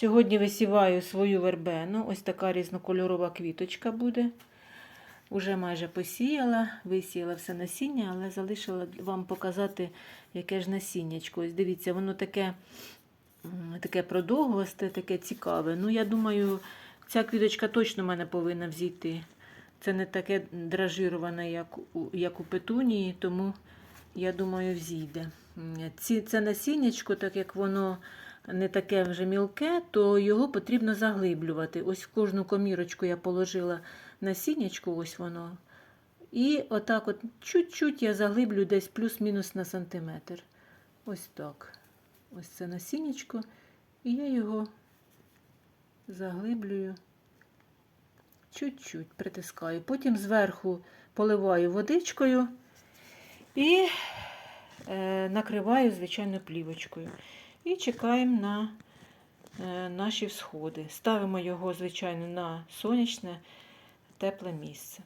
Сьогодні висіваю свою вербену. Ось така різнокольорова квіточка буде. Уже майже посіяла, висіяла все насіння, але залишила вам показати, яке ж насіннячко. Ось дивіться, воно таке, таке продовгосте, таке цікаве. Ну, я думаю, ця квіточка точно в мене повинна взійти. Це не таке дражироване, як у, як у петунії, тому я думаю, взійде. Ці, це насіннячко, так як воно не таке вже мілке, то його потрібно заглиблювати. Ось в кожну комірочку я положила насіннячко, ось воно. І отак от чуть-чуть я заглиблю десь плюс-мінус на сантиметр. Ось так. Ось це насіннячко. І я його заглиблюю. Чуть-чуть притискаю. Потім зверху поливаю водичкою і е, накриваю, звичайно, плівочкою. І чекаємо на е, наші всходи. Ставимо його, звичайно, на сонячне, тепле місце.